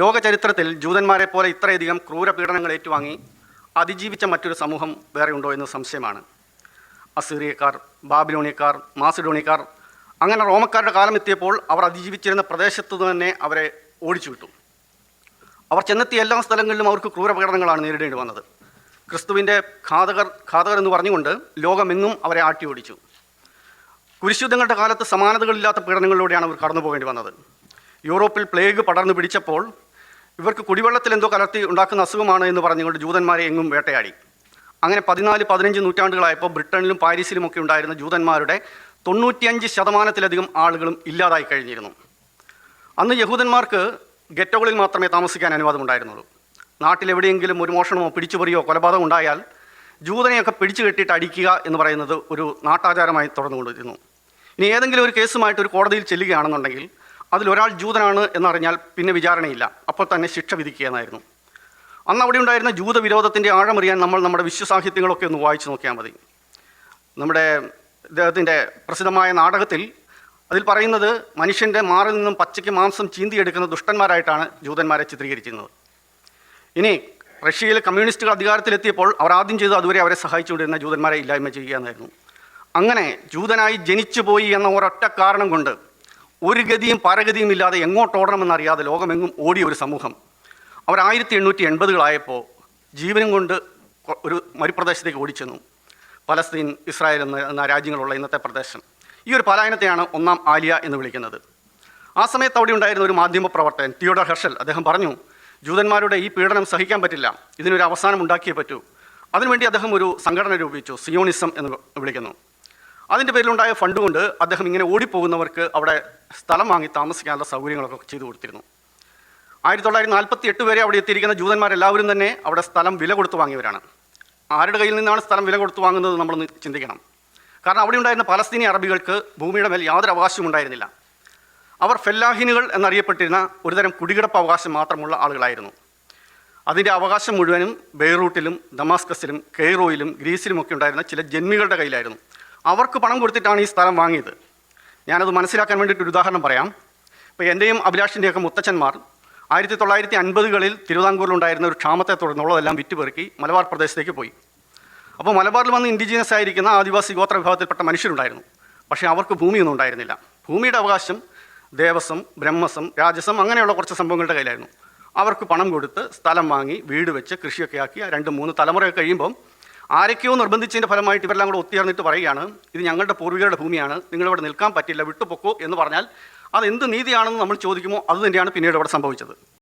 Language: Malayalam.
ലോക ചരിത്രത്തിൽ ജൂതന്മാരെ പോലെ ഇത്രയധികം ക്രൂരപീഡനങ്ങൾ ഏറ്റുവാങ്ങി അതിജീവിച്ച മറ്റൊരു സമൂഹം വേറെ ഉണ്ടോ എന്ന് സംശയമാണ്. അസീറിയക്കാർ ബാബിലോണിയക്കാർ മാസിഡോണിയക്കാർ അങ്ങനെ റോമക്കാരുടെ കാലം എത്തിയപ്പോൾ അവർ അതിജീവിച്ചിരുന്ന പ്രദേശത്തു തന്നെ അവരെ ഓടിച്ചു വിട്ടു അവർ ചെന്നെത്തിയ എല്ലാ സ്ഥലങ്ങളിലും അവർക്ക് ക്രൂരപീഡനങ്ങളാണ് നേരിടേണ്ടി വന്നത്. ക്രിസ്തുവിന്റെ ഘാതകർ ഘാതകർ എന്ന് പറഞ്ഞുകൊണ്ട് ലോകമെങ്ങും അവരെ ആട്ടി ഓടിച്ചു കുരിശുദ്ധങ്ങളുടെ കാലത്ത് സമാനതകളില്ലാത്ത പീഡനങ്ങളിലൂടെയാണ് അവർ കടന്നു പോകേണ്ടി വന്നത്. യൂറോപ്പിൽ പ്ലേഗ് പടർന്നു പിടിച്ചപ്പോൾ ഇവർക്ക് കുടിവെള്ളത്തിൽ എന്തോ കലർത്തി ഉണ്ടാക്കുന്ന അസുഖമാണ് എന്ന് പറഞ്ഞുകൊണ്ട് ജൂതന്മാരെ എങ്ങും വേട്ടയാടി. അങ്ങനെ പതിനാല് പതിനഞ്ച് നൂറ്റാണ്ടുകളായപ്പോൾ ബ്രിട്ടനിലും പാരീസിലും ഒക്കെ ഉണ്ടായിരുന്ന ജൂതന്മാരുടെ തൊണ്ണൂറ്റിയഞ്ച് ശതമാനത്തിലധികം ആളുകളും ഇല്ലാതായി കഴിഞ്ഞിരുന്നു. അന്ന് യഹൂദന്മാർക്ക് ഗെറ്റോകളിൽ മാത്രമേ താമസിക്കാൻ അനുവാദമുണ്ടായിരുന്നുള്ളൂ നാട്ടിലെവിടെയെങ്കിലും ഒരു മോഷണമോ പിടിച്ചുപറിയോ കൊലപാതകം ഉണ്ടായാൽ ജൂതനെയൊക്കെ പിടിച്ചു കെട്ടിയിട്ട് അടിക്കുക എന്ന് പറയുന്നത് ഒരു നാട്ടാചാരമായി തുടർന്നുകൊണ്ടിരുന്നു. ഇനി ഏതെങ്കിലും ഒരു കേസുമായിട്ട് ഒരു കോടതിയിൽ ചെല്ലുകയാണെന്നുണ്ടെങ്കിൽ അതിലൊരാൾ ജൂതനാണ് എന്നറിഞ്ഞാൽ പിന്നെ വിചാരണയില്ല. അപ്പോൾ തന്നെ ശിക്ഷ വിധിക്കുക എന്നായിരുന്നു അന്ന് അവിടെ ഉണ്ടായിരുന്ന ജൂതവിരോധത്തിന്റെ ആഴമറിയാൻ നമ്മൾ നമ്മുടെ വിശ്വസാഹിത്യങ്ങളൊക്കെ ഒന്ന് വായിച്ചു നോക്കിയാൽ മതി. നമ്മുടെ ഇദ്ദേഹത്തിന്റെ പ്രസിദ്ധമായ നാടകത്തിൽ അതിൽ പറയുന്നത് മനുഷ്യന്റെ മാറിൽ നിന്നും പച്ചയ്ക്ക് മാംസം ചീന്തിയെടുക്കുന്ന ദുഷ്ടന്മാരായിട്ടാണ് ജൂതന്മാരെ ചിത്രീകരിച്ചിരുന്നത്. ഇനി റഷ്യയിൽ കമ്മ്യൂണിസ്റ്റുകൾ അധികാരത്തിലെത്തിയപ്പോൾ അവർ ആദ്യം ചെയ്ത് അതുവരെ അവരെ സഹായിച്ചുകൊണ്ടിരുന്ന ജൂതന്മാരെ ഇല്ലായ്മ ചെയ്യുക എന്നായിരുന്നു അങ്ങനെ ജൂതനായി ജനിച്ചു പോയി എന്ന ഒരൊറ്റ കാരണം കൊണ്ട് ഒരു ഗതിയും പരഗതിയും ഇല്ലാതെ എങ്ങോട്ട് ഓടണമെന്നറിയാതെ ലോകമെങ്ങും ഓടിയ ഒരു സമൂഹം. അവർ ആയിരത്തി എണ്ണൂറ്റി എൺപതുകളായപ്പോൾ ജീവനും കൊണ്ട് ഒരു മരുപ്രദേശത്തേക്ക് ഓടിച്ചെന്നു. പലസ്തീൻ ഇസ്രായേൽ എന്ന രാജ്യങ്ങളുള്ള ഇന്നത്തെ പ്രദേശം. ഈ ഒരു പലായനത്തെയാണ് ഒന്നാം ആലിയ എന്ന് വിളിക്കുന്നത്. ആ സമയത്ത് അവിടെ ഉണ്ടായിരുന്ന ഒരു മാധ്യമ പ്രവർത്തകൻ തിയോഡർ ഹർഷൽ അദ്ദേഹം പറഞ്ഞു ജൂതന്മാരുടെ ഈ പീഡനം സഹിക്കാൻ പറ്റില്ല. ഇതിനൊരു അവസാനം ഉണ്ടാക്കിയേ പറ്റൂ. അതിനുവേണ്ടി അദ്ദേഹം ഒരു സംഘടന രൂപീകരിച്ചു സിയോണിസം എന്ന് വിളിക്കുന്നു. അതിന്റെ പേരിലുണ്ടായ ഫണ്ട് കൊണ്ട് അദ്ദേഹം ഇങ്ങനെ ഓടിപ്പോകുന്നവർക്ക് അവിടെ സ്ഥലം വാങ്ങി താമസിക്കാനുള്ള സൗകര്യങ്ങളൊക്കെ ചെയ്തു കൊടുത്തിരുന്നു. ആയിരത്തി തൊള്ളായിരത്തി നാൽപ്പത്തി എട്ട് വരെ അവിടെ എത്തിയിരിക്കുന്ന ജൂതന്മാരെല്ലാവരും തന്നെ അവിടെ സ്ഥലം വില കൊടുത്ത് വാങ്ങിയവരാണ്. ആരുടെ കയ്യിൽ നിന്നാണ് സ്ഥലം വില കൊടുത്ത് വാങ്ങുന്നത് നമ്മൾ ചിന്തിക്കണം. കാരണം അവിടെ ഉണ്ടായിരുന്ന പലസ്തീനി അറബികൾക്ക് ഭൂമിയുടെ മേൽ യാതൊരു അവകാശവും ഉണ്ടായിരുന്നില്ല. അവർ ഫെല്ലാഹിനുകൾ എന്നറിയപ്പെട്ടിരുന്ന ഒരുതരം കുടികിടപ്പ് മാത്രമുള്ള ആളുകളായിരുന്നു. അതിന്റെ അവകാശം മുഴുവനും ബെയ്റൂട്ടിലും ദമാസ്കസിലും കെയ്റോയിലും ഗ്രീസിലുമൊക്കെ ഉണ്ടായിരുന്ന ചില ജന്മികളുടെ കയ്യിലായിരുന്നു. അവർക്ക് പണം കൊടുത്തിട്ടാണ് ഈ സ്ഥലം വാങ്ങിയത്. ഞാനത് മനസ്സിലാക്കാൻ വേണ്ടിയിട്ട് ഒരു ഉദാഹരണം പറയാം. ഇപ്പോൾ എന്റെയും അഭിലാഷിന്റെയൊക്കെ മുത്തച്ഛന്മാർ ആയിരത്തി തൊള്ളായിരത്തി അൻപതുകളിൽ തിരുവിതാംകൂറിലുണ്ടായിരുന്ന ഒരു ക്ഷാമത്തെ തുടർന്നുള്ളതെല്ലാം വിറ്റുപെറുക്കി മലബാർ പ്രദേശത്തേക്ക് പോയി. അപ്പോൾ മലബാറിൽ വന്ന് ഇൻഡിജീനസ് ആയിരിക്കുന്ന ആദിവാസി ഗോത്ര വിഭാഗത്തിൽപ്പെട്ട മനുഷ്യരുണ്ടായിരുന്നു. പക്ഷേ അവർക്ക് ഭൂമിയൊന്നും ഉണ്ടായിരുന്നില്ല. ഭൂമിയുടെ അവകാശം ദേവസ്വം ബ്രഹ്മസം രാജസം അങ്ങനെയുള്ള കുറച്ച് സംഭവങ്ങളുടെ കയ്യിലായിരുന്നു. അവർക്ക് പണം കൊടുത്ത് സ്ഥലം വാങ്ങി വീട് വെച്ച് കൃഷിയൊക്കെ ആക്കി രണ്ട് മൂന്ന് തലമുറയൊക്കെ കഴിയുമ്പം ആരൊക്കെയോ നിർബന്ധിച്ചതിന്റെ ഫലമായിട്ട് ഇവരെല്ലാം കൂടെ ഒത്തുചേർന്നിട്ട് പറയുകയാണ് ഇത് ഞങ്ങളുടെ പൂർവികരുടെ ഭൂമിയാണ് നിങ്ങളിവിടെ നിൽക്കാൻ പറ്റില്ല വിട്ടുപൊക്കോ എന്ന് പറഞ്ഞാൽ അത് എന്ത് നീതിയാണെന്ന് നമ്മൾ ചോദിക്കുമോ അത് തന്നെയാണ് പിന്നീട് ഇവിടെ സംഭവിച്ചത്.